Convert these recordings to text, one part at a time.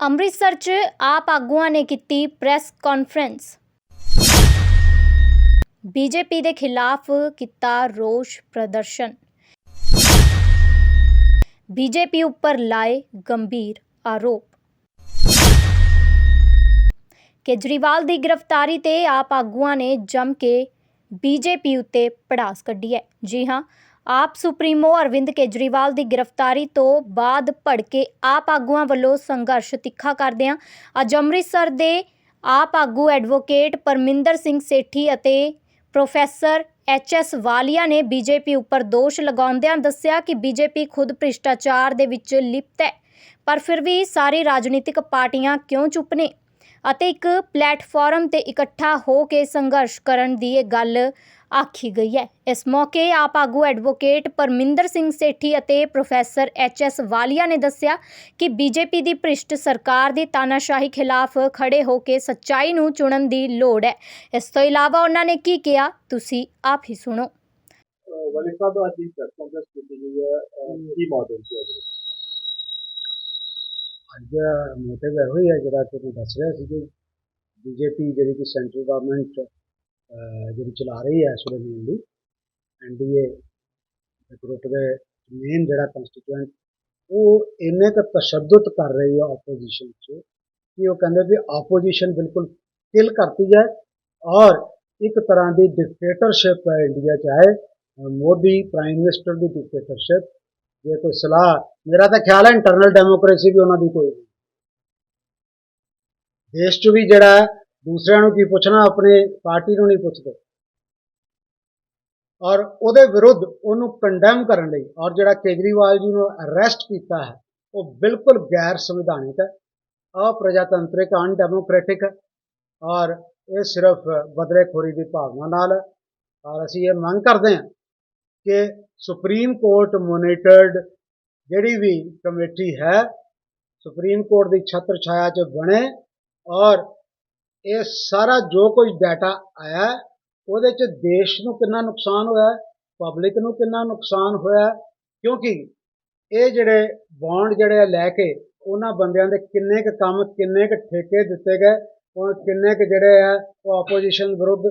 ਅੰਮ੍ਰਿਤਸਰ 'ਚ ਆਪ ਆਗੂਆਂ ਨੇ ਕੀਤੀ ਪ੍ਰੈਸ ਕਾਨਫਰੰਸ। ਬੀਜੇਪੀ ਦੇ ਖਿਲਾਫ ਕੀਤਾ ਰੋਸ ਪ੍ਰਦਰਸ਼ਨ। ਬੀਜੇਪੀ ਉੱਪਰ ਲਾਏ ਗੰਭੀਰ ਆਰੋਪ। ਕੇਜਰੀਵਾਲ ਦੀ ਗ੍ਰਿਫਤਾਰੀ ਤੇ ਆਪ ਆਗੂਆਂ ਨੇ ਜੰਮ ਕੇ ਬੀਜੇਪੀ ਉੱਤੇ ਪੜਾਸ ਕੱਢੀ ਹੈ। ਜੀ ਹਾਂ ਆਪ ਸੁਪਰੀਮੋ ਅਰਵਿੰਦ ਕੇਜਰੀਵਾਲ ਦੀ ਗ੍ਰਿਫਤਾਰੀ ਤੋਂ ਬਾਅਦ ਭੜਕੇ ਆਪ ਆਗੂਆਂ ਵੱਲੋਂ ਸੰਘਰਸ਼ ਤਿੱਖਾ ਕਰਦਿਆਂ ਅੱਜ ਅੰਮ੍ਰਿਤਸਰ ਦੇ ਆਪ ਆਗੂ ਐਡਵੋਕੇਟ ਪਰਮਿੰਦਰ ਸਿੰਘ ਸੇਠੀ ਅਤੇ ਪ੍ਰੋਫੈਸਰ ਐਚ ਐਸ ਵਾਲੀਆ ਨੇ ਬੀਜੇਪੀ ਉੱਪਰ ਦੋਸ਼ ਲਗਾਉਂਦਿਆਂ ਦੱਸਿਆ ਕਿ ਬੀਜੇਪੀ ਖੁਦ ਭ੍ਰਿਸ਼ਟਾਚਾਰ ਦੇ ਵਿੱਚ ਲਿਪਤ ਹੈ, ਪਰ ਫਿਰ ਵੀ ਸਾਰੀ ਰਾਜਨੀਤਿਕ ਪਾਰਟੀਆਂ ਕਿਉਂ ਚੁੱਪ ਨੇ? ਅਤੇ ਇੱਕ ਪਲੇਟਫਾਰਮ ਤੇ ਇਕੱਠਾ ਹੋ ਕੇ ਸੰਘਰਸ਼ ਕਰਨ ਦੀ ਇਹ ਗੱਲ ਆਖੀ ਗਈ ਹੈ ਇਸ ਮੌਕੇ ਆਪ ਆਗੂ ਐਡਵੋਕੇਟ ਪਰਮਿੰਦਰ ਸਿੰਘ ਸੇਠੀ ਅਤੇ ਪ੍ਰੋਫੈਸਰ ਐਚ ਐਸ ਵਾਲੀਆ ਨੇ ਦੱਸਿਆ ਕਿ ਬੀਜੇਪੀ ਦੀ ਭ੍ਰਿਸ਼ਟ ਸਰਕਾਰ ਦੀ ਤਾਨਾਸ਼ਾਹੀ ਖਿਲਾਫ ਖੜੇ ਹੋ ਕੇ ਸੱਚਾਈ ਨੂੰ ਚੁਣਨ ਦੀ ਲੋੜ ਹੈ ਇਸ ਤੋਂ ਇਲਾਵਾ ਉਹਨਾਂ ਨੇ ਕੀ ਕਿਹਾ ਤੁਸੀਂ ਆਪ ਹੀ ਸੁਣੋ ਵਲੀ ਸਾਹਿਬ ਅੱਜ ਦੀ ਪ੍ਰੈਸ ਕਾਨਫਰੰਸ ਕੀਤੀ ਗਈ ਹੈ ਅਹ ਕੀ ਮੌਜੂਦ ਸੀ ਅੱਜ ਅੱਜ ਮੋਟਿਵ ਇਹੋ ਹੀ ਹੈ ਜਿਹੜਾ ਤੁਸੀਂ ਦੱਸ ਰਿਹਾ ਸੀ ਕਿ ਬੀਜੇਪੀ ਜਿਹੜੀ ਕਿ ਸੈਂਟਰਲ ਗਵਰਨਮੈਂਟ ਜਿਹੜੀ ਚਲਾ ਰਹੀ ਹੈ ਇਸ ਵੇਲੇ ਮੇਨਲੀ ਐਨਡੀਏ ਦੇ ਗਰੁੱਪ ਦੇ ਮੇਨ ਜਿਹੜਾ ਕੰਸਟੀਟੂਐਂਟ ਉਹ ਇੰਨੇ ਕੁ ਤਸ਼ੱਦਦ ਕਰ ਰਹੀ ਹੈ ਆਪੋਜੀਸ਼ਨ 'ਚ ਕਿ ਉਹ ਕਹਿੰਦੇ ਵੀ ਆਪੋਜੀਸ਼ਨ ਬਿਲਕੁਲ ਕਿਲ ਕਰਤੀ ਹੈ ਔਰ ਇੱਕ ਤਰ੍ਹਾਂ ਦੀ ਡਿਕਟੇਟਰਸ਼ਿਪ ਹੈ ਇੰਡੀਆ 'ਚ ਆਏ ਮੋਦੀ ਪ੍ਰਾਈਮ ਮਿਨਿਸਟਰ ਦੀ ਡਿਕਟੇਟਰਸ਼ਿਪ ਜੇ ਕੋਈ ਸਲਾਹ, ਮੇਰਾ ਤਾਂ ਖਿਆਲ ਹੈ ਇੰਟਰਨਲ ਡੈਮੋਕ੍ਰੇਸੀ ਵੀ ਉਹਨਾਂ ਦੀ ਕੋਈ ਨਹੀਂ। ਦੇਸ਼ 'ਚ ਵੀ ਜਿਹੜਾ ਦੂਸਰਿਆਂ ਨੂੰ ਕੀ ਪੁੱਛਣਾ, ਆਪਣੇ ਪਾਰਟੀ ਨੂੰ ਨਹੀਂ ਪੁੱਛਦੇ। ਔਰ ਉਹਦੇ ਵਿਰੁੱਧ ਉਹਨੂੰ ਕੰਡੈਮ ਕਰਨ ਲਈ, ਔਰ ਜਿਹੜਾ ਕੇਜਰੀਵਾਲ ਜੀ ਨੂੰ ਅਰੈਸਟ ਕੀਤਾ ਹੈ, ਉਹ ਬਿਲਕੁਲ ਗੈਰ ਸੰਵਿਧਾਨਿਕ ਹੈ। ਅਪ੍ਰਜਾਤੰਤਰਿਕ ਅਨਡੈਮੋਕ੍ਰੈਟਿਕ ਹੈ, ਔਰ ਇਹ ਸਿਰਫ ਬਦਲੇਖੋਰੀ ਦੀ ਭਾਵਨਾ ਨਾਲ ਹੈ। ਔਰ ਅਸੀਂ ਇਹ ਮੰਗ ਕਰਦੇ ਹਾਂ ਕਿ ਸੁਪਰੀਮ ਕੋਰਟ ਮੋਨੀਟਰਡ ਜਿਹੜੀ ਵੀ ਕਮੇਟੀ ਹੈ, ਸੁਪਰੀਮ ਕੋਰਟ ਦੀ ਛਤਰ ਛਾਇਆ 'ਚ ਬਣੇ, ਔਰ ਇਹ ਸਾਰਾ ਜੋ ਕੁਝ ਡਾਟਾ ਆਇਆ ਉਹਦੇ 'ਚ ਦੇਸ਼ ਨੂੰ ਕਿੰਨਾ ਨੁਕਸਾਨ ਹੋਇਆ ਪਬਲਿਕ ਨੂੰ ਕਿੰਨਾ ਨੁਕਸਾਨ ਹੋਇਆ ਕਿਉਂਕਿ ਇਹ ਜਿਹੜੇ ਬੌਂਡ ਜਿਹੜੇ ਆ ਲੈ ਕੇ, ਉਹਨਾਂ ਬੰਦਿਆਂ ਦੇ ਕਿੰਨੇ ਕੁ ਕੰਮ, ਕਿੰਨੇ ਕੁ ਠੇਕੇ ਦਿੱਤੇ ਗਏ, ਉਹ ਕਿੰਨੇ ਕੁ ਜਿਹੜੇ ਆ, ਉਹ ਆਪੋਜੀਸ਼ਨ ਵਿਰੁੱਧ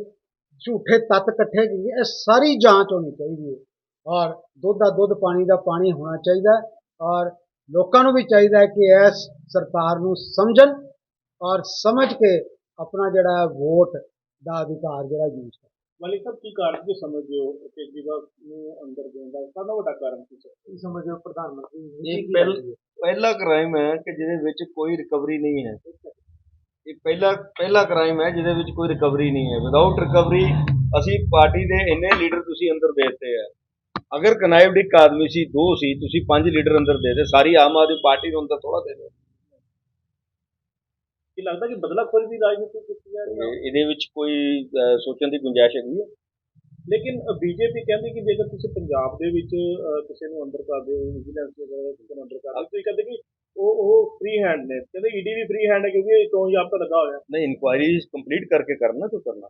ਝੂਠੇ ਤੱਤ ਇਕੱਠੇ ਕੀਤੇ, ਇਹ ਸਾਰੀ ਜਾਂਚ ਹੋਣੀ ਚਾਹੀਦੀ ਹੈ। ਔਰ ਦੁੱਧ ਦਾ ਦੁੱਧ, ਪਾਣੀ ਦਾ ਪਾਣੀ ਹੋਣਾ ਚਾਹੀਦਾ ਔਰ ਲੋਕਾਂ ਨੂੰ ਵੀ ਚਾਹੀਦਾ ਕਿ ਇਸ ਸਰਕਾਰ ਨੂੰ ਸਮਝਣ ਔਰ ਸਮਝ ਕੇ ਆਪਣਾ ਜਿਹੜਾ ਹੈ ਵੋਟ ਦਾ ਅਧਿਕਾਰ ਜਿਹੜਾ ਯੂਜ਼ ਕਰਨ ਵਲੀ ਸਾਹਿਬ ਕੀ ਕਾਰਨ ਕੀ ਸਮਝਦੇ ਹੋ ਕੇਜਰੀਵਾਲ ਨੂੰ ਅੰਦਰ ਦੇਣ ਦਾ ਸਭ ਤੋਂ ਵੱਡਾ ਕਾਰਨ ਕੀ ਹੈ ਕੀ ਸਮਝੋ ਪ੍ਰਧਾਨ ਮੰਤਰੀ ਇਹ ਪਹਿਲ- ਪਹਿਲਾ ਕ੍ਰਾਈਮ ਹੈ ਕਿ ਜਿਹਦੇ ਵਿੱਚ ਕੋਈ ਰਿਕਵਰੀ ਨਹੀਂ ਹੈ। ਇਹ ਪਹਿਲਾ ਪਹਿਲਾ ਕ੍ਰਾਈਮ ਹੈ ਜਿਹਦੇ ਵਿੱਚ ਕੋਈ ਰਿਕਵਰੀ ਨਹੀਂ ਹੈ। ਵਿਦਆਊਟ ਰਿਕਵਰੀ ਅਸੀਂ ਪਾਰਟੀ ਦੇ ਇੰਨੇ ਲੀਡਰ ਤੁਸੀਂ ਅੰਦਰ ਦੇ ਦਿੱਤੇ ਆ। ਅਗਰ ਕਨਾਈਵਡ ਇੱਕ ਆਦਮੀ ਸੀ ਦੋ ਸੀ ਤੁਸੀਂ ਪੰਜ ਲੀਡਰ ਅੰਦਰ ਦੇ ਦੇ ਸਾਰੀ ਆਮ ਆਦਮੀ ਪਾਰਟੀ ਨੂੰ ਅੰਦਰ ਥੋੜਾ ਦੇ ਦੇ ਕੀ ਲੱਗਦਾ ਕਿ ਬਦਲਾਖੋਰੀ ਦੀ ਰਾਜਨੀਤੀ ਕੀਤੀ ਜਾ ਰਹੀ ਹੈ? ਇਹ- ਇਹਦੇ ਵਿੱਚ ਕੋਈ ਅਹ, ਸੋਚਣ ਦੀ ਗੁੰਜਾਇਸ਼ ਹੈਗੀ ਹੈ। ਲੇਕਿਨ ਬੀਜੇਪੀ ਕਹਿੰਦੀ ਕਿ ਜੇਕਰ ਤੁਸੀਂ ਪੰਜਾਬ ਦੇ ਵਿੱਚ ਅਹ, ਕਿਸੇ ਨੂੰ ਅੰਦਰ ਕਰਦੇ ਹੋ ਵਿਜੀਲੈਂਸ ਵਗੈਰਾ ਕਿਸੇ ਨੂੰ ਅੰਦਰ ਕਰਦੇ ਹੋ ਤੁਸੀਂ ਕਹਿੰਦੇ ਕਿ ਉਹ ਉਹ ਫ੍ਰੀ ਹੈਂਡ ਨੇ। ਕਹਿੰਦੇ ਈਡੀ ਵੀ ਫ੍ਰੀ ਹੈਂਡ ਹੈ ਕਿਉਂਕਿ ਇਹ ਚੋਣ ਜਾਬਤਾ ਲੱਗਾ ਹੋਇਆ। ਨਹੀਂ ਇਨਕੁਆਇਰੀ ਕੰਪਲੀਟ ਕਰਕੇ ਕਰਨਾ ਤੂੰ ਕਰਨਾ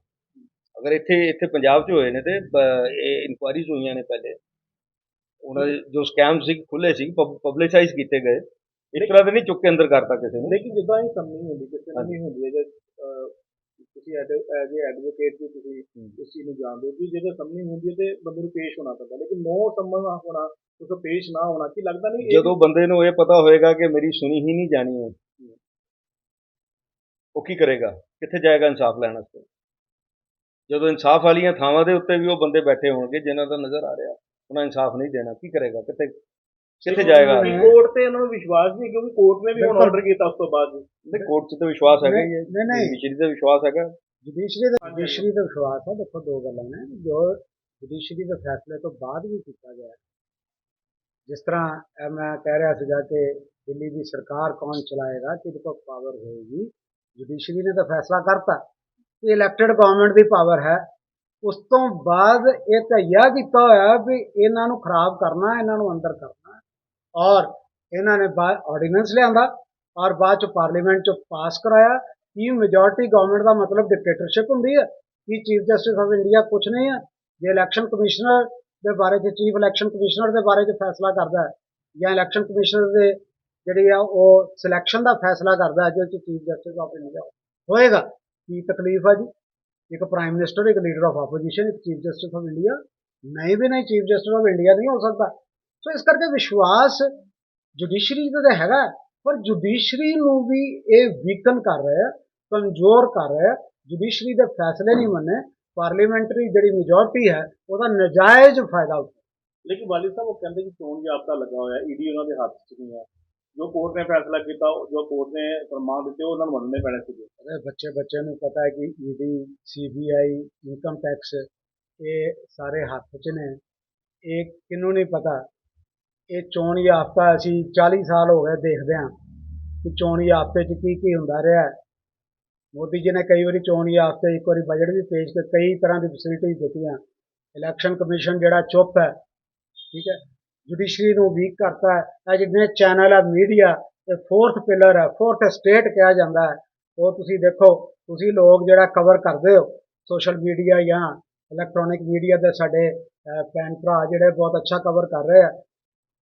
ਅਗਰ ਇੱਥੇ ਇੱਥੇ ਪੰਜਾਬ 'ਚ ਹੋਏ ਨੇ ਤੇ ਬ- ਇਹ ਇਨਕੁਆਇਰੀਜ਼ ਹੋਈਆਂ ਨੇ ਪਹਿਲੇ। ਉਹਨਾਂ ਦੇ ਜੋ ਸਕੈਮ ਸੀ ਖੁੱਲੇ ਸੀ ਪਬਲਿਸਾਈਜ਼ ਕੀਤੇ ਗਏ। ਇਸ ਤਰ੍ਹਾਂ ਦੇ ਨਹੀਂ ਚੁੱਕ ਕੇ ਅੰਦਰ ਕਰਤਾ ਕਿਸੇ ਨੂੰ। ਲੇਕਿਨ ਜਿੱਦਾਂ ਹੀ ਸਮਝੀ ਹੁੰਦੀ ਕਿਸੇ ਨੂੰ ਨਹੀਂ ਹੁੰਦੀ ਹੈ ਜੇ ਅਹ, ਤੁਸੀਂ ਐਜ਼ ਐ ਐਡਵੋਕੇਟ ਵੀ ਤੁਸੀਂ ਇਸ ਚੀਜ਼ ਨੂੰ ਜਾਣਦੇ ਹੋ ਕਿ ਜਦੋਂ ਸਮਝੀ ਹੁੰਦੀ ਹੈ ਤੇ ਬੰਦੇ ਨੂੰ ਪੇਸ਼ ਹੋਣਾ ਪੈਂਦਾ ਲੇਕਿਨ ਨੋ ਸੰਮਨ ਹੋਣਾ ਉਸ ਤੋਂ ਪੇਸ਼ ਨਾ ਹੋਣਾ ਕੀ ਲੱਗਦਾ ਨਹੀਂ ਇਹ ਜਦੋਂ ਬੰਦੇ ਨੂੰ ਇਹ ਪਤਾ ਹੋਏਗਾ ਕਿ ਮੇਰੀ ਸੁਣੀ ਹੀ ਨਹੀਂ ਜਾਣੀ ਹੈ ਉਹ ਕੀ ਕਰੇਗਾ? ਕਿੱਥੇ ਜਾਏਗਾ ਇਨਸਾਫ ਲੈਣ ਵਾਸਤੇ? ਜਦੋਂ ਇਨਸਾਫ ਵਾਲੀਆਂ ਥਾਵਾਂ ਦੇ ਉੱਤੇ ਵੀ ਉਹ ਬੰਦੇ ਬੈਠੇ ਹੋਣਗੇ ਜਿਨ੍ਹਾਂ ਦਾ ਨਜ਼ਰ ਆ ਰਿਹਾ ਉਹਨਾਂ ਇਨਸਾਫ ਨਹੀਂ ਦੇਣਾ ਕੀ ਕਰੇਗਾ? ਕਿੱਥੇ ਕਿੱਥੇ ਜਾਏਗਾ? ਕੋਰਟ ਤੇ ਇਹਨਾਂ ਨੂੰ ਵਿਸ਼ਵਾਸ ਨਹੀਂ ਕਿਉਂਕਿ ਕੋਰਟ ਨੇ ਵੀ ਹੁਣ। ਆਰਡਰ ਕੀਤਾ ਉਸ ਤੋਂ ਬਾਅਦ ਨਹੀਂ ਕੋਰਟ 'ਚ ਤਾਂ ਵਿਸ਼ਵਾਸ ਹੈਗਾ ਹੀ ਹੈ। ਨਹੀਂ ਨਹੀਂ ਜੁਡੀਸ਼ਰੀ ਤੇ ਵਿਸ਼ਵਾਸ ਹੈਗਾ। ਜੁਡੀਸ਼ਰੀ ਦਾ ਜੁਡੀਸ਼ਰੀ ਦਾ ਵਿਸ਼ਵਾਸ ਹੈ ਦੇਖੋ ਦੋ ਗੱਲਾਂ ਨੇ। ਜੋ ਜੁਡੀਸ਼ਰੀ ਦੇ ਫੈਸਲੇ ਤੋਂ ਬਾਅਦ ਵੀ ਕੀਤਾ ਗਿਆ ਹੈ। ਜਿਸ ਤਰ੍ਹਾਂ ਇਹ ਮੈਂ ਕਹਿ ਰਿਹਾ ਸੀਗਾ ਕਿ ਦਿੱਲੀ ਦੀ ਸਰਕਾਰ ਕੌਣ ਚਲਾਏਗਾ ਕਿਹਦੇ ਕੋਲ ਪਾਵਰ ਹੋਏਗੀ ਜੁਡੀਸ਼ਰੀ ਨੇ ਤਾਂ ਫੈਸਲਾ ਕਰਤਾ। ਕਿ ਇਲੈਕਟਿਡ ਗਵਰਨਮੈਂਟ ਦੀ ਪਾਵਰ ਹੈ। ਉਸ ਤੋਂ ਬਾਅਦ ਇੱਕ ਇਹ ਕੀਤਾ ਹੋਇਆ ਵੀ ਇਹਨਾਂ ਨੂੰ ਖਰਾਬ ਕਰਨਾ ਇਹਨਾਂ ਨੂੰ ਅੰਦਰ ਕਰਨਾ। ਔਰ ਇਹਨਾਂ ਨੇ ਬਾਅਦ ਆਰਡੀਨੈਂਸ ਲਿਆਂਦਾ ਔਰ ਬਾਅਦ ਚ ਪਾਰਲੀਮੈਂਟ ਚ ਪਾਸ ਕਰਾਇਆ। ਕੀ ਮੈਜੋਰਟੀ ਗਵਰਨਮੈਂਟ ਦਾ ਮਤਲਬ ਡਿਕਟੇਟਰਸ਼ਿਪ ਹੁੰਦੀ ਹੈ। ਕੀ ਚੀਫ ਜਸਟਿਸ ਆਫ ਇੰਡੀਆ ਕੁਝ ਨਹੀਂ ਹੈ। ਜੇ ਇਲੈਕਸ਼ਨ ਕਮਿਸ਼ਨਰ ਦੇ ਬਾਰੇ ਚ ਚੀਫ ਇਲੈਕਸ਼ਨ ਕਮਿਸ਼ਨਰ ਦੇ ਬਾਰੇ ਚ ਫੈਸਲਾ ਕਰਦਾ ਹੈ ਜਾਂ ਇਲੈਕਸ਼ਨ ਕਮਿਸ਼ਨਰ ਦੇ ਜਿਹੜੀ ਆ ਉਹ ਸਿਲੈਕਸ਼ਨ ਦਾ ਫੈਸਲਾ ਕਰਦਾ ਜਿਹਦੇ ਚ ਚੀਫ ਜਸਟਿਸ ਆਫ ਇੰਡੀਆ ਹੋਏਗਾ। ਕੀ ਤਕਲੀਫ ਆ ਜੀ? ਇੱਕ ਪ੍ਰਾਈਮ ਮਿਨਿਸਟਰ ਇੱਕ ਲੀਡਰ ਆਫ ਆਪੋਜੀਸ਼ਨ ਇੱਕ ਚੀਫ ਜਸਟਿਸ ਆਫ ਇੰਡੀਆ ਨਹੀਂ ਵੀ ਨਹੀਂ ਚੀਫ ਜਸਟਿਸ ਆਫ ਇੰਡੀਆ ਨਹੀਂ ਹੋ ਸਕਦਾ। ਸੋ ਇਸ ਕਰਕੇ ਵਿਸ਼ਵਾਸ ਜੁਡੀਸ਼ਰੀ ਤੇ ਤਾਂ ਹੈਗਾ ਪਰ ਜੁਡੀਸ਼ਰੀ ਨੂੰ ਵੀ ਇਹ ਵੀਕਨ ਕਰ ਰਿਹਾ ਕਮਜ਼ੋਰ ਕਰ ਰਿਹਾ ਜੁਡੀਸ਼ਰੀ ਦੇ ਫੈਸਲੇ ਨਹੀਂ ਮੰਨੇ ਪਾਰਲੀਮੈਂਟਰੀ ਜਿਹੜੀ ਮੈਜੋਰਟੀ ਹੈ ਉਹਦਾ ਨਜਾਇਜ਼ ਫਾਇਦਾ ਉਠਾਉਂਦੀ ਲੇਕਿਨ ਵਾਲਿਦ ਸਾਹਿਬ ਉਹ ਕਹਿੰਦੇ ਕਿ ਚੋਣ ਜਾਬਤਾ ਲੱਗਾ ਹੋਇਆ ਈਡੀ ਉਹਨਾਂ ਦੇ ਹੱਥ 'ਚ ਨਹੀਂ ਹੈ। ਜੋ ਕੋਰਟ ਨੇ ਫੈਸਲਾ ਕੀਤਾ ਜੋ ਕੋਰਟ ਨੇ ਫਰਮਾਨ ਦਿੱਤੇ ਉਹ ਉਹਨਾਂ ਨੂੰ ਮੰਨਣੇ ਪੈਣੇ ਸੀਗੇ। ਅਰੇ ਬੱਚੇ ਬੱਚੇ ਨੂੰ ਪਤਾ ਹੈ ਕਿ ਈਡੀ ਸੀਬੀਆਈ ਇਨਕਮ ਟੈਕਸ ਇਹ ਸਾਰੇ ਹੱਥ 'ਚ ਨੇ। ਇਹ ਕਿਹਨੂੰ ਨਹੀਂ ਪਤਾ? ਇਹ ਚੋਣ ਯਾਫਤਾ ਅਸੀਂ 40 ਸਾਲ ਹੋ ਗਏ ਦੇਖਦੇ ਹਾਂ ਕਿ ਚੋਣ ਯਾਫਤੇ 'ਚ ਕੀ ਕੀ ਹੁੰਦਾ ਰਿਹਾ ਮੋਦੀ ਜੀ ਨੇ ਕਈ ਵਾਰੀ ਚੋਣ ਯਾਫਤੇ ਇੱਕ ਵਾਰੀ ਬਜਟ ਵੀ ਪੇਸ਼ ਕਰ ਕਈ ਤਰ੍ਹਾਂ ਦੀ ਫੈਸਿਲਿਟੀਜ਼ ਦਿੱਤੀਆਂ। ਇਲੈਕਸ਼ਨ ਕਮਿਸ਼ਨ ਜਿਹੜਾ ਚੁੱਪ ਹੈ, ਠੀਕ ਹੈ ਜੁਡੀਸ਼ਰੀ ਨੂੰ ਵੀਕ ਕਰਤਾ ਹੈ। ਇਹ ਜਿੰਨੇ ਚੈਨਲ ਆ ਮੀਡੀਆ ਇਹ ਫੋਰਥ ਪਿਲਰ ਹੈ ਫੋਰਥ ਸਟੇਟ ਕਿਹਾ ਜਾਂਦਾ ਹੈ। ਉਹ ਤੁਸੀਂ ਦੇਖੋ, ਤੁਸੀਂ ਲੋਕ ਜਿਹੜਾ ਕਵਰ ਕਰਦੇ ਹੋ ਸੋਸ਼ਲ ਮੀਡੀਆ ਜਾਂ ਇਲੈਕਟ੍ਰੋਨਿਕ ਮੀਡੀਆ ਦੇ ਸਾਡੇ ਭੈਣ ਭਰਾ ਜਿਹੜੇ ਬਹੁਤ ਅੱਛਾ ਕਵਰ ਕਰ ਰਹੇ ਆ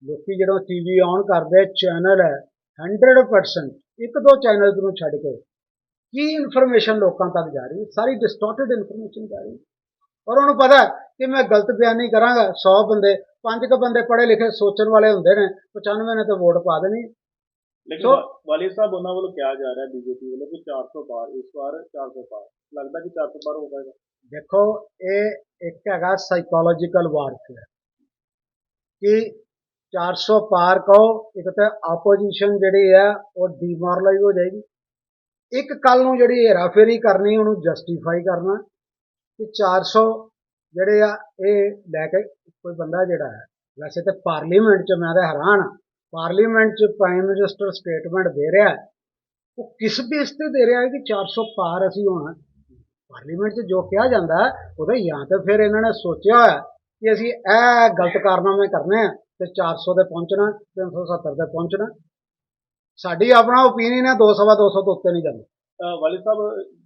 ਲੋਕੀ ਜਦੋਂ ਟੀਵੀ ਔਨ ਕਰਦੇ ਚੈਨਲ ਹੈ 100% ਇੱਕ ਦੋ ਚੈਨਲ ਨੂੰ ਛੱਡ ਕੇ ਕੀ ਇਨਫੋਰਮੇਸ਼ਨ ਲੋਕਾਂ ਤੱਕ ਜਾ ਰਹੀ? ਹੈ ਸਾਰੀ ਡਿਸਟੋਰਟਡ ਇਨਫੋਰਮੇਸ਼ਨ ਜਾ ਰਹੀ। ਹੈ ਔਰ ਉਹਨੂੰ ਪਤਾ ਕਿ ਮੈਂ ਗਲਤ ਬਿਆਨੀ ਕਰਾਂਗਾ। 100 ਬੰਦੇ ਪੰਜ ਕੁ ਬੰਦੇ ਪੜ੍ਹੇ ਲਿਖੇ ਸੋਚਣ ਵਾਲੇ ਹੁੰਦੇ ਨੇ 95 ਨੇ ਤਾਂ ਵੋਟ ਪਾ ਦੇਣੀ। ਲੇਕਿਨ ਸੋ- ਵਾ- ਵਾਲਿਦ ਸਾਹਿਬ ਉਹਨਾਂ ਵੱਲੋਂ ਕਿਹਾ ਜਾ ਰਿਹਾ ਬੀਜੇਪੀ ਵੱਲੋਂ ਕਿ 400 ਪਾਰ ਇਸ ਵਾਰ 400 ਪਾਰ ਲੱਗਦਾ ਕਿ 400 ਪਾਰ ਹੋ ਪਾਏਗਾ ਦੇਖੋ ਇਹ ਇੱਕ ਹੈਗਾ ਸਾਈਕੋਲੋਜੀਕਲ ਵਾਰਫੇਅਰ ਕਿ 400 ਪਾਰ ਕਹੋ ਇੱਕ ਤਾਂ ਆਪੋਜੀਸ਼ਨ ਜਿਹੜੀ ਹੈ ਉਹ ਡੀਮੋਰਲਾਈਜ਼ ਹੋ ਜਾਏਗੀ। ਇੱਕ ਕੱਲ ਨੂੰ ਜਿਹੜੀ ਹੇਰਾਫੇਰੀ ਕਰਨੀ, ਉਹਨੂੰ ਜਸਟੀਫਾਈ ਕਰਨਾ ਕਿ 400 ਜਿਹੜੇ ਆ, ਇਹ ਲੈ ਕੇ ਕੋਈ ਬੰਦਾ ਜਿਹੜਾ ਹੈ, ਵੈਸੇ ਤਾਂ ਪਾਰਲੀਮੈਂਟ 'ਚ ਮੈਂ ਤਾਂ ਹੈਰਾਨ ਹਾਂ ਪਾਰਲੀਮੈਂਟ 'ਚ ਪ੍ਰਾਈਮ ਮਿਨਿਸਟਰ ਸਟੇਟਮੈਂਟ ਦੇ ਰਿਹਾ ਉਹ ਕਿਸ ਬੇਸ ਤੇ ਦੇ ਰਿਹਾ ਹੈ ਕਿ 400 ਪਾਰ ਅਸੀਂ ਹੋਣਾ? ਪਾਰਲੀਮੈਂਟ 'ਚ ਜੋ ਕਿਹਾ ਜਾਂਦਾ ਉਹਦਾ ਜਾਂ ਤਾਂ ਫਿਰ ਇਹਨਾਂ ਨੇ ਸੋਚਿਆ ਹੋਇਆ ਕਿ ਅਸੀਂ ਇਹ ਗਲਤ ਕਾਰਨਾਮੇ ਕਰਨੇ ਆ ਤੇ 400 ਤੇ ਪਹੁੰਚਣਾ 370 ਤੇ ਪਹੁੰਚਣਾ। ਸਾਡੀ ਆਪਣਾ ਓਪੀਨੀਅਨ ਹੈ 200 ਸਵਾ 200 ਤੋਂ ਉੱਤੇ ਨਹੀਂ ਜਾਂਦੇ। ਵਾਲਿਦ ਸਾਹਿਬ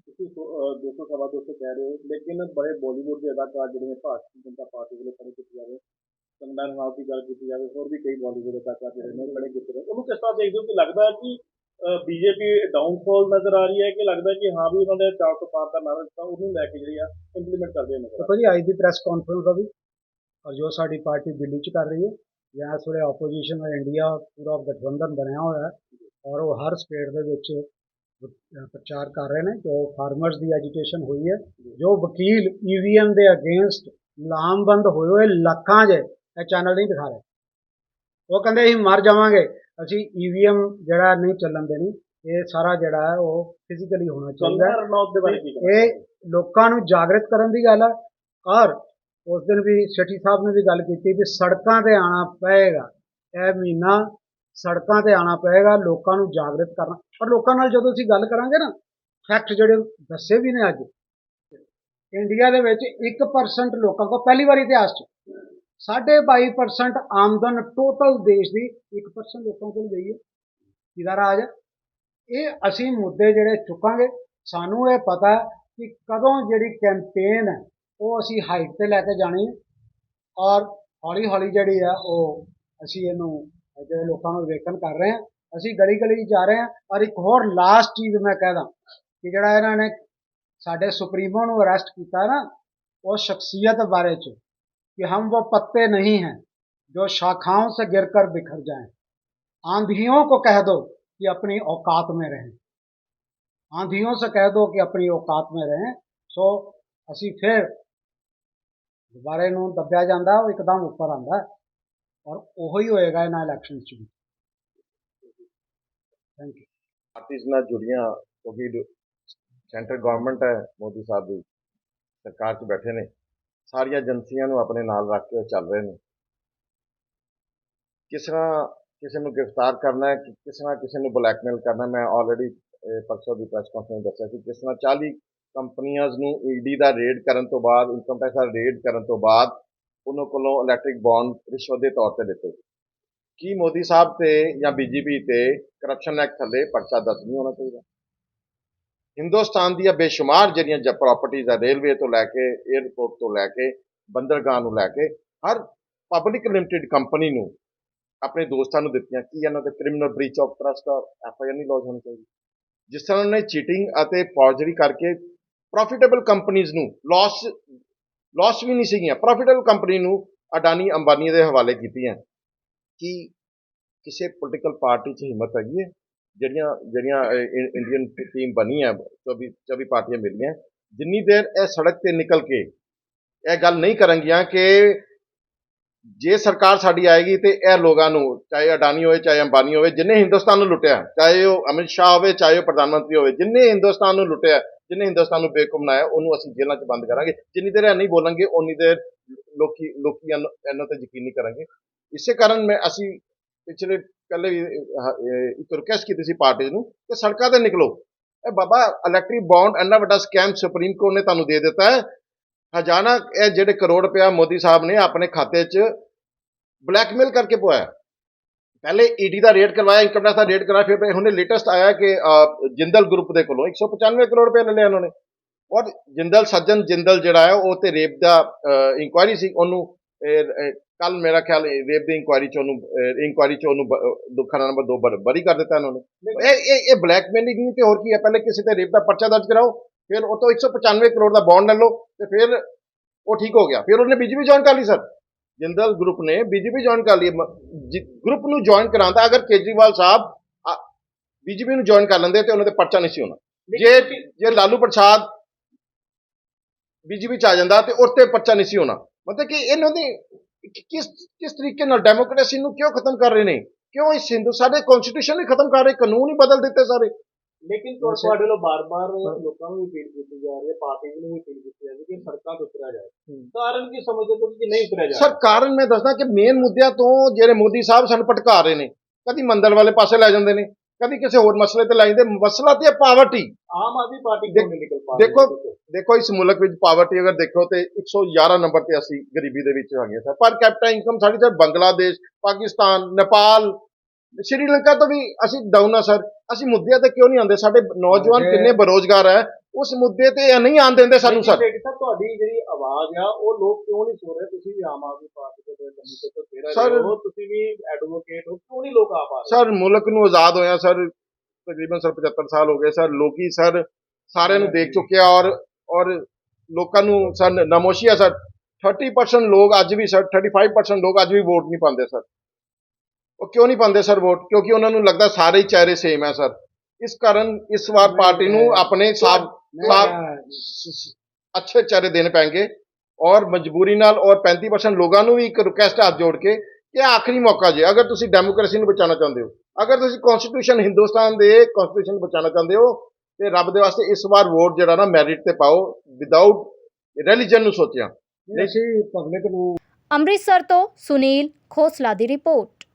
ਤੁਸੀਂ ਸੋ- ਅਹ 200 ਸਵਾ 200 ਕਹਿ ਰਹੇ ਹੋ ਲੇਕਿਨ ਬੜੇ ਬਾਲੀਵੁੱਡ ਦੇ ਅਦਾਕਾਰ ਜਿਹੜੇ ਨੇ ਭਾਰਤੀ ਜਨਤਾ ਪਾਰਟੀ ਵੱਲੋਂ ਖੜੇ ਕੀਤੇ ਜਾਵੇ ਕੰਗਨਾ ਰਣਾਵਤ ਦੀ ਗੱਲ ਕੀਤੀ ਜਾਵੇ ਹੋਰ ਵੀ ਕਈ ਬਾਲੀਵੁੱਡ ਅਦਾਕਾਰ ਜਿਹੜੇ ਨੇ ਖੜੇ ਕੀਤੇ ਨੇ। ਉਹਨੂੰ ਕਿਸ ਤਰ੍ਹਾਂ ਦੇਖਦੇ ਹੋ ਕਿ ਲੱਗਦਾ ਹੈ ਕਿ ਬੀਜੇਪੀ ਡਾਊਨਫਾਲ ਨਜ਼ਰ ਆ ਰਹੀ ਹੈ ਕਿ ਲੱਗਦਾ ਹੈ ਕਿ ਹਾਂ ਵੀ ਉਹਨਾਂ ਨੇ 400 ਪਾਰ ਦਾ ਨਾਰਾ ਦਿੱਤਾ ਉਹਨੂੰ ਲੈ ਕੇ ਜਿਹੜੀ ਆ ਇੰਪਲੀਮੈਂਟ ਕਰਦੇ ਆ ਦੇਖੋ ਜੀ ਅੱਜ ਦੀ ਪ੍ਰੈਸ ਕਾਨਫਰੰਸ ਦਾ ਵੀ। ਔਰ ਜੋ ਸਾਡੀ ਪਾਰਟੀ ਦਿੱਲੀ 'ਚ ਕਰ ਰਹੀ ਹੈ ਜਾਂ ਇਸ ਵੇਲੇ ਆਪੋਜੀਸ਼ਨ ਦਾ ਇੰਡੀਆ ਪੂਰਾ ਗਠਬੰਧਨ ਬਣਿਆ ਹੋਇਆ ਹੈ ਔਰ ਉਹ ਹਰ ਸਟੇਟ ਦੇ ਵਿੱਚ ਪ੍ਰਚਾਰ ਕਰ ਰਹੇ ਨੇ ਜੋ ਫਾਰਮਰਸ ਦੀ ਐਜੀਟੇਸ਼ਨ ਹੋਈ ਹੈ ਜੋ ਵਕੀਲ ਈਵੀਐਮ ਦੇ ਅਗੇਂਸਟ ਲਾਮਬੰਦ ਹੋਏ ਹੋਏ ਲੱਖਾਂ ਜੇ ਇਹ ਚੈਨਲ ਨਹੀਂ ਦਿਖਾ ਰਹੇ। ਉਹ ਕਹਿੰਦੇ ਅਸੀਂ ਮਰ ਜਾਵਾਂਗੇ ਅਸੀਂ ਈਵੀਐਮ ਜਿਹੜਾ ਨਹੀਂ ਚੱਲਣ ਦੇਣੀ ਇਹ ਸਾਰਾ ਜਿਹੜਾ ਹੈ ਉਹ ਫਿਜ਼ੀਕਲੀ ਹੋਣਾ ਚਾਹੀਦਾ ਇਹ ਲੋਕਾਂ ਨੂੰ ਜਾਗਰਿਤ ਕਰਨ ਦੀ ਗੱਲ ਹੈ ਔਰ ਉਸ ਦਿਨ ਵੀ ਸੇਠੀ ਸਾਹਿਬ ਨੇ ਵੀ ਗੱਲ ਕੀਤੀ ਵੀ ਸੜਕਾਂ ਤੇ ਆਣਾ ਪਏਗਾ। ਇਹ ਮਹੀਨਾ ਸੜਕਾਂ ਤੇ ਆਣਾ ਪਏਗਾ, ਲੋਕਾਂ ਨੂੰ ਜਾਗਰਿਤ ਕਰਨਾ। ਪਰ ਲੋਕਾਂ ਨਾਲ ਜਦੋਂ ਅਸੀਂ ਗੱਲ ਕਰਾਂਗੇ ਨਾ ਫੈਕਟ ਜਿਹੜੇ ਦੱਸੇ ਵੀ ਨੇ ਅੱਜ ਇੰਡੀਆ ਦੇ ਵਿੱਚ 1% ਲੋਕਾਂ ਕੋਲ, ਪਹਿਲੀ ਵਾਰੀ ਇਤਿਹਾਸ 'ਚ 22% ਆਮਦਨ ਟੋਟਲ ਦੇਸ਼ ਦੀ 1% ਲੋਕਾਂ ਕੋਲ ਗਈ ਹੈ। ਕਿਹਦਾ ਰਾਜ ਇਹ ਅਸੀਂ ਮੁੱਦੇ ਜਿਹੜੇ ਚੁੱਕਾਂਗੇ, ਸਾਨੂੰ ਇਹ ਪਤਾ ਕਿ ਕਦੋਂ ਜਿਹੜੀ ਕੈਂਪੇਨ ਹੈ ਉਹ ਅਸੀਂ ਹਾਈਟ ਤੇ ਲੈ ਕੇ ਜਾਣੀ ਹੈ ਔਰ ਹੌਲੀ ਹੌਲੀ ਜਿਹੜੀ ਆ ਉਹ ਅਸੀਂ ਇਹਨੂੰ ਜਿਹੜੇ ਲੋਕਾਂ ਨੂੰ ਵੇਖਣ ਕਰ ਰਹੇ ਹਾਂ ਅਸੀਂ ਗਲੀ ਗਲੀ ਜਾ ਰਹੇ ਹਾਂ ਔਰ ਇੱਕ ਹੋਰ ਲਾਸਟ ਚੀਜ਼ ਮੈਂ ਕਹਿਦਾ ਕਿ ਜਿਹੜਾ ਇਹਨਾਂ ਨੇ ਸਾਡੇ ਸੁਪਰੀਮੋ ਨੂੰ ਅਰੈਸਟ ਕੀਤਾ ਨਾ ਉਹ ਸ਼ਖਸੀਅਤ ਬਾਰੇ ਚ कि हम वो पत्ते नहीं हैं जो शाखाओं से गिरकर बिखर जाएं आंधियों को कह दो कि अपनी औकात में रहें आंधियों से कह दो कि अपनी औकात में रहें ਸੋ ਅਸੀਂ ਫਿਰ ਦੁਬਾਰੇ ਨੂੰ ਦੱਬਿਆ ਜਾਂਦਾ, ਉਹ ਇੱਕਦਮ ਉੱਪਰ ਆਂਦਾ ਔਰ ਉਹੋ ਹੀ ਹੋਏਗਾ ਇਹਨਾਂ ਇਲੈਕਸ਼ਨਸ 'ਚ ਵੀ। ਥੈਂਕ ਯੂ ਪਾਰਟੀਆਂ ਨਾਲ ਜੁੜੀਆਂ ਕਿਉਂਕਿ ਸੈਂਟਰ ਗਵਰਨਮੈਂਟ ਹੈ, ਮੋਦੀ ਸਾਹਿਬ ਦੀ, ਸਰਕਾਰ 'ਚ ਬੈਠੇ ਨੇ, ਸਾਰੀਆਂ ਏਜੰਸੀਆਂ ਨੂੰ ਆਪਣੇ ਨਾਲ ਰੱਖ ਕੇ ਚੱਲ ਰਹੇ ਨੇ। ਕਿਸ ਤਰ੍ਹਾਂ ਕਿਸੇ ਨੂੰ ਗ੍ਰਿਫਤਾਰ ਕਰਨਾ ਹੈ ਕਿਸ ਤਰ੍ਹਾਂ ਕਿਸੇ ਨੂੰ ਬਲੈਕਮੇਲ ਕਰਨਾ ਮੈਂ ਆਲਰੇਡੀ ਪਰਸੋਂ ਦੀ ਪ੍ਰੈਸ ਕਾਨਫਰੰਸ ਦੱਸਿਆ ਸੀ ਕਿਸ ਤਰ੍ਹਾਂ 40 ਕੰਪਨੀਆਂ ਨੂੰ ਈਡੀ ਦਾ ਰੇਡ ਕਰਨ ਤੋਂ ਬਾਅਦ ਇਨਕਮ ਟੈਕਸ ਦਾ ਰੇਡ ਕਰਨ ਤੋਂ ਬਾਅਦ ਉਹਨਾਂ ਕੋਲੋਂ ਇਲੈਕਟ੍ਰਿਕ ਬੌਂਡ ਰਿਸ਼ਵਤ ਦੇ ਤੌਰ ਤੇ ਦਿੱਤੇ। ਕੀ ਮੋਦੀ ਸਾਹਿਬ ਤੇ ਜਾਂ ਬੀਜੇਪੀ ਤੇ ਕਰਪਸ਼ਨ ਐਕਟ ਥੱਲੇ ਪਰਚਾ ਦਰਜ ਨਹੀਂ ਹੋਣਾ ਚਾਹੀਦਾ? ਹਿੰਦੁਸਤਾਨ ਦੀਆਂ ਬੇਸ਼ੁਮਾਰ ਜਿਹੜੀਆਂ ਜ ਪ੍ਰਾਪਰਟੀਆਂ ਆ ਰੇਲਵੇ ਤੋਂ ਲੈ ਕੇ 에ਅਰਪੋਰਟ ਤੋਂ ਲੈ ਕੇ, ਬੰਦਰਗਾਹ ਨੂੰ ਲੈ ਕੇ, ਹਰ ਪਬਲਿਕ ਲਿਮਟਿਡ ਕੰਪਨੀ ਨੂੰ ਆਪਣੇ ਦੋਸਤਾਂ ਨੂੰ ਦਿੱਤੀਆਂ। ਕੀ ਇਹਨਾਂ ਤੇ ਕ੍ਰਿਮੀਨਲ ਬ੍ਰੀਚ ਆਫ ਟਰਸਟ ਔਰ ਐਫ ਆਈ ਆਰ ਨਹੀਂ ਲੌਜ ਹੋਣੀ ਚਾਹੀਦੀ? ਜਿਸ ਤਰ੍ਹਾਂ ਉਹਨੇ ਚੀਟਿੰਗ ਅਤੇ ਫੌਰਜਰੀ ਕਰਕੇ ਪ੍ਰੋਫਿਟੇਬਲ ਕੰਪਨੀਆਂ ਨੂੰ ਲਾਸ ਲਾਸ ਵੀ ਨਹੀਂ ਸੀਗੀਆਂ। ਪ੍ਰੋਫਿਟੇਬਲ ਕੰਪਨੀ ਨੂੰ ਅਡਾਨੀ ਅੰਬਾਨੀ ਦੇ ਹਵਾਲੇ ਕੀਤੀਆਂ। ਕਿ ਕਿਸੇ ਪੋਲੀਟੀਕਲ ਪਾਰਟੀ 'ਚ ਹਿੰਮਤ ਹੈਗੀ ਹੈ? ਜਿਹੜੀਆਂ ਜਿਹੜੀਆਂ ਇੰਡੀਅਨ ਟੀਮ ਬਣੀ ਹੈ 24 24 ਪਾਰਟੀਆਂ ਮਿਲੀਆਂ। ਜਿੰਨੀ ਦੇਰ ਇਹ ਸੜਕ ਤੇ ਨਿਕਲ ਕੇ ਇਹ ਗੱਲ ਨਹੀਂ ਕਰਨਗੀਆਂ ਕਿ ਜੇ ਸਰਕਾਰ ਸਾਡੀ ਆਏਗੀ ਤੇ ਇਹ ਲੋਕਾਂ ਨੂੰ, ਚਾਹੇ ਅਡਾਨੀ ਹੋਵੇ, ਚਾਹੇ ਅੰਬਾਨੀ ਹੋਵੇ, ਜਿੰਨੇ ਹਿੰਦੁਸਤਾਨ ਨੂੰ ਲੁੱਟਿਆ, ਚਾਹੇ ਉਹ ਅਮਿਤ ਸ਼ਾਹ ਹੋਵੇ, ਚਾਹੇ ਉਹ ਪ੍ਰਧਾਨ ਮੰਤਰੀ ਹੋਵੇ, ਜਿੰਨੇ ਹਿੰਦੁਸਤਾਨ ਨੂੰ ਲੁੱਟਿਆ ਜਿੰਨੇ ਹਿੰਦੁਸਤਾਨ ਨੂੰ ਬੇਵਕੂਫ ਬਣਾਇਆ, ਉਹਨੂੰ ਅਸੀਂ ਜੇਲ੍ਹਾਂ 'ਚ ਬੰਦ ਕਰਾਂਗੇ। ਜਿੰਨੀ ਦੇਰ ਇਹ ਨਹੀਂ ਬੋਲਣਗੇ ਉਨੀ ਦੇਰ ਲੋਕੀ ਲੋਕੀ ਇਹਨੂੰ ਇਹਨਾਂ ਤੇ ਯਕੀਨੀ ਕਰਾਂਗੇ। ਇਸੇ ਕਾਰਨ ਮੈਂ, ਅਸੀਂ ਪਿਛਲੇ ਕੱਲੇ ਇੱਕ ਰਿਕਵੈਸਟ ਕੀਤੀ ਸੀ ਪਾਰਟੀ ਨੂੰ ਕਿ ਸੜਕਾਂ ਤੇ ਨਿਕਲੋ। ਇਹ ਬਾਬਾ ਇਲੈਕਟ੍ਰਿਕ ਬੌਂਡ ਇੰਨਾ ਵੱਡਾ ਸਕੈਮ ਸੁਪਰੀਮ ਕੋਰਟ ਨੇ ਤੁਹਾਨੂੰ ਦੇ ਦਿੱਤਾ ਹੈ। ਹਜ਼ਾਰਾਂ, ਇਹ ਜਿਹੜੇ ਕਰੋੜ ਰੁਪਇਆ ਮੋਦੀ ਸਾਹਿਬ ਨੇ ਆਪਣੇ ਖਾਤੇ 'ਚ ਬਲੈਕਮੇਲ ਕਰਕੇ ਪਵਾਇਆ। ਪਹਿਲੇ ਈਡੀ ਦਾ ਰੇਟ ਕਰਵਾਇਆ ਇਨਕਮ ਟੈਕਸ ਦਾ ਰੇਟ ਕਰਵਾਇਆ ਫਿਰ ਹੁਣੇ ਲੇਟੈਸਟ ਆਇਆ ਕਿ ਜਿੰਦਲ ਗਰੁੱਪ ਦੇ ਕੋਲੋਂ 195 ਕਰੋੜ ਰੁਪਏ ਲੈ ਲਿਆ ਉਹਨਾਂ ਨੇ। ਔਰ ਜਿੰਦਲ ਸੱਜਣ ਜਿੰਦਲ ਜਿਹੜਾ ਹੈ ਉਹ ਤੇ ਰੇਪ ਦਾ ਇਨਕੁਆਇਰੀ ਸੀ ਉਹਨੂੰ ਕੱਲ ਮੇਰਾ ਖਿਆਲ ਰੇਪ ਦੀ ਇਨਕੁਆਇਰੀ ਚ ਉਹਨੂੰ ਇਨਕੁਆਇਰੀ ਚ ਉਹਨੂੰ ਬ- ਅਹ, ਦੁਖਾਨਾ ਨੰਬਰ 2 ਬਰੀ ਕਰ ਦਿੱਤਾ ਇਹਨਾਂ ਨੇ। ਇਹ ਇਹ ਇਹ ਬਲੈਕਮੇਲਿੰਗ ਨਹੀਂ ਤੇ ਹੋਰ ਕੀ ਹੈ? ਪਹਿਲੇ ਕਿਸੇ ਤੇ ਰੇਪ ਦਾ ਪਰਚਾ ਦਰਜ ਕਰਾਓ ਫਿਰ ਉਹ ਤੋਂ 195 ਕਰੋੜ ਦਾ ਬੌਂਡ ਲੈ ਲਓ ਤੇ ਫਿਰ ਉਹ ਠੀਕ ਹੋ ਗਿਆ। ਫਿਰ ਉਹਨੇ ਬੀਜੇਪੀ ਜੁਆਇਨ ਕਰ ਲਈ ਸਰ ਜਿੰਦਲ ਗਰੁੱਪ ਨੇ ਬੀਜੇਪੀ ਜੁਆਇਨ ਕਰ ਲਈ ਗਰੁੱਪ ਨੂੰ ਜੁਆਇਨ ਕਰਾਉਂਦਾ ਅਗਰ ਕੇਜਰੀਵਾਲ ਸਾਹਿਬ ਬੀਜੇਪੀ ਨੂੰ ਜੁਆਇਨ ਕਰ ਲੈਂਦੇ ਤੇ ਉਹਨਾਂ ਤੇ ਪਰਚਾ ਨਹੀਂ ਸੀ ਹੋਣਾ। ਜੇ ਜੇ ਲਾਲੂ ਪ੍ਰਸਾਦ ਬੀਜੇਪੀ ਚ ਆ ਜਾਂਦਾ ਤੇ ਉਸ ਤੇ ਪਰਚਾ ਨਹੀਂ ਸੀ ਹੋਣਾ। ਮਤਲਬ ਕਿ ਇਹਨਾਂ ਦੀ ਕਿਸ ਕਿਸ ਤਰੀਕੇ ਨਾਲ ਡੈਮੋਕ੍ਰੇਸੀ ਨੂੰ ਕਿਉਂ ਖਤਮ ਕਰ ਰਹੇ ਨੇ? ਕਿਉਂ ਇਸ ਹਿੰਦੂ ਸਾਡੇ ਕਨਸਟੀਟਿਊਸ਼ਨ ਹੀ ਖਤਮ ਕਰ ਰਹੇ? ਕਾਨੂੰਨ ਹੀ ਬਦਲ ਦਿੱਤੇ ਸਾਰੇ। ਲੇਕਿਨ ਤੁਹਾ- ਤੁਹਾਡੇ ਵੱਲੋਂ ਬਾਰ-ਬਾਰ ਲੋਕਾਂ ਨੂੰ ਵੀ ਅਪੀਲ ਕੀਤੀ ਜਾ ਰਹੀ ਹੈ ਪਾਰਟੀ ਨੂੰ ਵੀ ਅਪੀਲ ਕੀਤੀ ਜਾ ਰਹੀ ਹੈ ਕਿ ਸੜਕਾਂ ਤੇ ਉਤਰਿਆ ਜਾਏ। ਕਾਰਨ ਕੀ ਸਮਝਦੇ ਹੋ ਕਿ ਨਹੀਂ ਉਤਰਿਆ ਜਾ ਸਰ ਕਾਰਨ ਮੈਂ ਦੱਸਦਾ ਕਿ ਮੇਨ ਮੁੱਦਿਆਂ ਤੋਂ ਜਿਹੜੇ ਮੋਦੀ ਸਾਹਿਬ ਸਾਨੂੰ ਭਟਕਾ ਰਹੇ ਨੇ ਕਦੀ ਮੰਦਰ ਵਾਲੇ ਪਾਸੇ ਲੈ ਜਾਂਦੇ ਨੇ ਕਦੀ ਕਿਸੇ ਹੋਰ ਮਸਲੇ ਤੇ ਲੈ ਜਾਂਦੇ ਮਸਲਾ ਤੇ ਪਾਵਰਟੀ। ਆਮ ਆਦਮੀ ਪਾਰਟੀ ਕਿਉਂ ਨਹੀਂ ਨਿਕਲ ਪਾ ਦੇਖੋ ਦੇਖੋ ਇਸ ਮੁਲਕ ਵਿੱਚ ਪਾਵਰਟੀ ਅਗਰ ਦੇਖੋ ਤੇ 111 ਨੰਬਰ ਤੇ ਅਸੀਂ ਗਰੀਬੀ ਦੇ ਵਿੱਚ ਹੈਗੇ ਸਰ। ਪਰ ਕੈਪੀਟਲ ਇਨਕਮ ਸਾਡੀ ਸਰ ਬੰਗਲਾਦੇਸ਼ ਪਾਕਿਸਤਾਨ ਨੇਪਾਲ ਸ਼੍ਰੀਲੰਕਾ ਤੋਂ ਵੀ ਅਸੀਂ ਡਾਊਨ ਆ ਸਰ। ਅਸੀਂ ਮੁੱਦਿਆਂ ਤੇ ਕਿਉਂ ਨਹੀਂ ਆਉਂਦੇ? ਸਾਡੇ ਨੌਜਵਾਨ ਕਿੰਨੇ ਬੇਰੋਜ਼ਗਾਰ ਹੈ। ਉਸ ਮੁੱਦੇ ਤੇ ਇਹ ਨਹੀਂ ਆਉਣ ਦਿੰਦੇ ਸਾਨੂੰ ਸਰ। ਤੁਹਾਡੀ ਜਿਹੜੀ ਆਵਾਜ਼ ਆ ਉਹ ਲੋਕ ਕਿਉਂ ਨਹੀਂ ਸੁਣ ਰਹੇ? ਤੁਸੀਂ ਵੀ ਆਮ ਆਦਮੀ ਪਾਰਟੀ ਦੇ ਬੰਦੇ ਤੇ ਤੇਰਾ ਹੋ। ਤੁਸੀਂ ਵੀ ਐਡਵੋਕੇਟ ਹੋ। ਕਿਉਂ ਨਹੀਂ ਲੋਕ ਆ ਪਾ ਰਹੇ? ਸਰ ਮੁਲਕ ਨੂੰ ਆਜ਼ਾਦ ਹੋਇਆ ਸਰ ਤਕਰੀਬਨ ਸਰ 75 ਸਾਲ ਹੋ ਗਏ ਸਰ। ਲੋਕੀ ਸਰ ਸਾਰਿਆਂ ਨੂੰ ਦੇਖ ਚੁੱਕਿਆ ਔਰ ਔਰ ਲੋਕਾਂ ਨੂੰ ਸਰ ਨਮੋਸ਼ੀ ਹੈ ਸਰ। 30% ਲੋਕ ਅੱਜ ਵੀ ਸਰ 35% ਲੋਕ ਅੱਜ ਵੀ ਵੋਟ ਨਹੀਂ ਪਾਉਂਦੇ ਸਰ। ਉਹ ਕਿਉਂ ਨਹੀਂ ਪਾਉਂਦੇ ਸਰ ਵੋਟ? ਕਿਉਂਕਿ ਉਹਨਾਂ ਨੂੰ ਲੱਗਦਾ ਸਾਰੇ ਹੀ ਚਿਹਰੇ ਸੇਮ ਹੈ ਸਰ। ਇਸ ਕਾਰਨ ਇਸ ਵਾਰ ਪਾਰਟੀ ਨੂੰ ਆਪਣੇ ਸਾਬ ਸਾਬ ਅੱਛੇ ਚਿਹਰੇ ਦੇਣੇ ਪੈਣਗੇ। ਔਰ ਮਜਬੂਰੀ ਨਾਲ ਔਰ 35% ਲੋਕਾਂ ਨੂੰ ਵੀ ਇੱਕ ਰਿਕੁਐਸਟ ਹੱਥ ਜੋੜ ਕੇ ਕਿ ਆਖਰੀ ਮੌਕਾ ਜੇ। ਅਗਰ ਤੁਸੀਂ ਡੈਮੋਕ੍ਰੇਸੀ ਨੂੰ ਬਚਾਉਣਾ ਚਾਹੁੰਦੇ ਹੋ ਅਗਰ ਤੁਸੀਂ ਕਨਸਟੀਟਿਊਸ਼ਨ ਹਿੰਦੁਸਤਾਨ ਦੇ ਕਨਸਟੀਟਿਊਸ਼ਨ ਨੂੰ ਬਚਾਉਣਾ ਚਾਹੁੰਦੇ ਹੋ ਤੇ ਰੱਬ ਦੇ ਵਾਸਤੇ ਇਸ ਵਾਰ ਵੋਟ ਜਿਹੜਾ ਨਾ ਮੈਰਿਟ ਤੇ ਪਾਓ ਵਿਦਆਊਟ ਰਿਲੀਜਨ ਨੂੰ ਸੋਚਿਆ। ਅਸੀਂ ਪਬਲਿਕ ਨੂੰ ਅੰਮ੍ਰਿਤਸਰ ਤੋਂ ਸੁਨੀਲ ਖੋਸਲਾ ਦੀ ਰਿਪੋਰਟ।